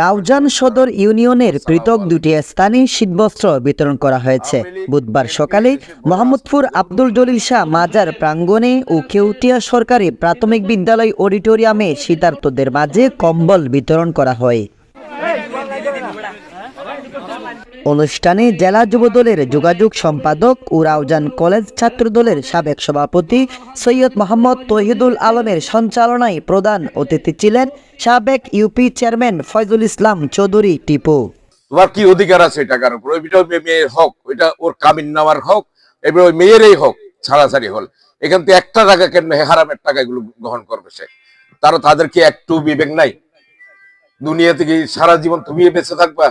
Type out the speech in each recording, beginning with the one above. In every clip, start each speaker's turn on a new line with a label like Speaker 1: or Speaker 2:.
Speaker 1: রাউজান সদর ইউনিয়নের পৃথক দুটি স্থানে শীতবস্ত্র বিতরণ করা হয়েছে। বুধবার সকালে মোহাম্মদপুর আব্দুল জলিল শাহ মাজার প্রাঙ্গণে ও কেউটিয়া সরকারি প্রাথমিক বিদ্যালয় অডিটোরিয়ামে শীতার্থদের মাঝে কম্বল বিতরণ করা হয়। অনুষ্ঠানে জেলা যুবদলের যোগাযোগ সম্পাদক ও রাউজান কলেজ ছাত্রদলের সাবেক সভাপতি সৈয়দ মোহাম্মদ তহিদুল আলমের সঞ্চালনায় প্রধান অতিথি ছিলেন সাবেক ইউপি চেয়ারম্যান ফয়জুল ইসলাম চৌধুরী টিপু।
Speaker 2: তোমার কি অধিকার আছে টাকার উপর? ওইটা ওই মেয়ের হক, ওইটা ওর কামিন নেওয়ার হক, এবার ওই মেয়েরই হক, ছাড়াছাড়ি হল। এখান থেকে একটা টাকা কেন হারামের টাকা এগুলো গ্রহণ করবে সে? তারও তাদের কি একটু বিবেক নাই? দুনিয়া থেকে সারা জীবন তুমি বেঁচে থাকবা?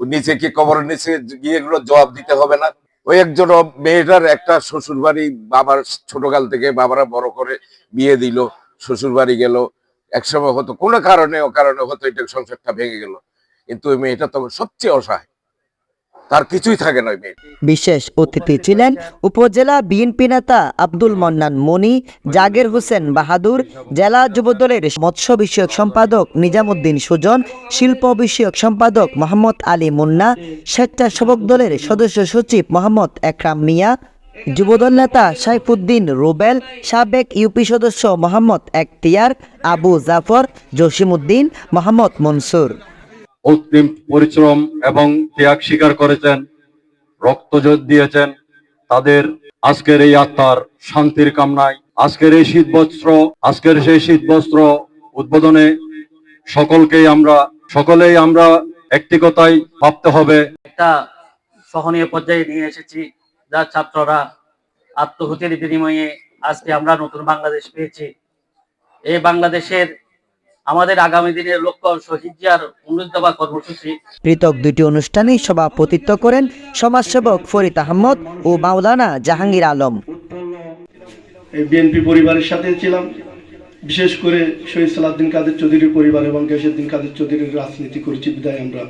Speaker 2: নিচে কি কবর নিচে গিয়ে এগুলো জবাব দিতে হবে না। ওই একজন মেয়েটার একটা শ্বশুর বাড়ি বাবার ছোটকাল থেকে বাবারা বড় করে বিয়ে দিল শ্বশুর বাড়ি গেল। একসময় হতো, কোনো কারণে ও কারণে হতো এটা সংসারটা ভেঙে গেল। কিন্তু ওই মেয়েটা তখন সবচেয়ে অসহায়। তার কিছুই থাকে না
Speaker 1: বিশেষ অতিথি ছিলেন উপজেলা বিএনপি নেতা আব্দুল মন্নান মনি, জাগের হোসেন বাহাদুর, জেলা যুবদলের মৎস্য বিষয়ক সম্পাদক নিজামুদ্দিন সুজন, শিল্প বিষয়ক সম্পাদক মোহাম্মদ আলী মুন্না, স্বেচ্ছাসেবক দলের সদস্য সচিব মোহাম্মদ একরাম মিয়া, যুবদল নেতা সাইফুদ্দিন রুবেল, সাবেক ইউপি সদস্য মোহাম্মদ একতিয়ার আবু জাফর, জসিমউদ্দিন, মোহাম্মদ মনসুর।
Speaker 3: অগ্রিম পরিশ্রম এবং ত্যাগ স্বীকার করেছেন, রক্ত দিয়েছেন। তাদের আজকের এই আত্মার শান্তির কামনায় আজকের এই শীত বস্ত্র, আজকের সেই শীত বস্ত্র উদ্বোধনে সকলকেই আমরা, সকলেই আমরা একটি কথাই ভাবতে হবে।
Speaker 4: একটা সহনীয় পর্যায়ে নিয়ে এসেছি, যা ছাত্ররা আত্মহুতির বিনিময়ে আজকে আমরা নতুন বাংলাদেশ পেয়েছি। এই বাংলাদেশের আমাদের আগামী দিনের লক্ষ্য শহীদিয়ার উন্নত বা কর্মসূচি।
Speaker 1: পৃথক দুটি অনুষ্ঠানে সভাপতিত্ব করেন সমাজসেবক ফরিদ আহমদ ও মাওলানা জাহাঙ্গীর আলম।
Speaker 5: বিএনপি পরিবারের সাথে ছিলাম। বিশেষ করে শহীদ সালাউদ্দিন কাদের চৌধুরীর পরিবার এবং গেসুদ্দিন কাদের চৌধুরীর রাজনীতি করেছি। বিদায় আমরা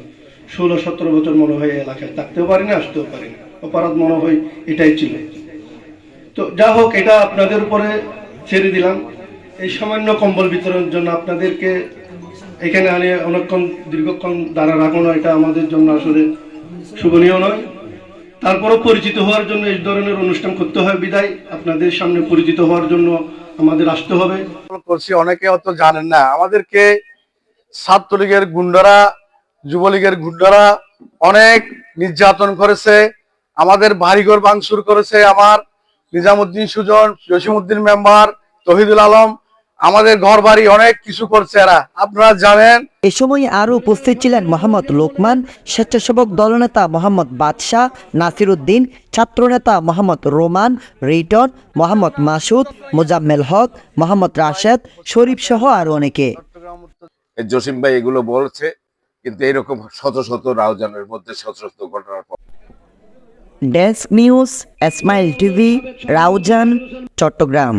Speaker 5: ষোলো সতেরো বছর মনে হয় এলাকায় থাকতেও পারি না আসতেও পারি না। অপরাধ মনে হয় এটাই ছিল। তো যা হোক এটা আপনাদের উপরে ছেড়ে দিলাম। এই সামান্য কম্বল বিতরণের জন্য আপনাদেরকে এখানে আনে, অনেকক্ষণ, দীর্ঘক্ষণ দাঁড়া রাখানো এটা আমাদের জন্য আসলে শুভনীয় নয়। তারপরও পরিচিত হওয়ার জন্য এই ধরনের অনুষ্ঠান করতে হয়, বিদায়। আপনাদের সামনে পরিচিত হওয়ার জন্য আমাদের আসতে হবে।
Speaker 6: করছি, অনেকে অত জানেন না। আমাদেরকে ছাত্রলীগের গুন্ডারা, যুবলীগের গুন্ডারা অনেক নির্যাতন করেছে। আমাদের বাড়িঘর ভাঙচুর করেছে আমার নিজামুদ্দিন সুজন, জসিমুদ্দিন মেম্বার, তহিদুল আলম আমাদের ঘর বাড়ি অনেক কিছু করছে এরা। আপনারা জানেন?
Speaker 1: এ সময় আরও উপস্থিত ছিলেন মোহাম্মদ লোকমান স্বেচ্ছাসেবক দলনেতা মোহাম্মদ বাদশাহ নাসির উদ্দিন ছাত্রনেতা মোহাম্মদ রোমান রিটন মোহাম্মদ মাসুদ মোজাম্মেল হক মোহাম্মদ রাশেদ শরীফ সহ আরও অনেকে।
Speaker 2: জসিম ভাই এগুলো বলছে কিন্তু এরকম শত শত রাউজানের মধ্যে শত শত ঘটনার পর।
Speaker 1: Desk news Esmail TV Raozan Chittagong.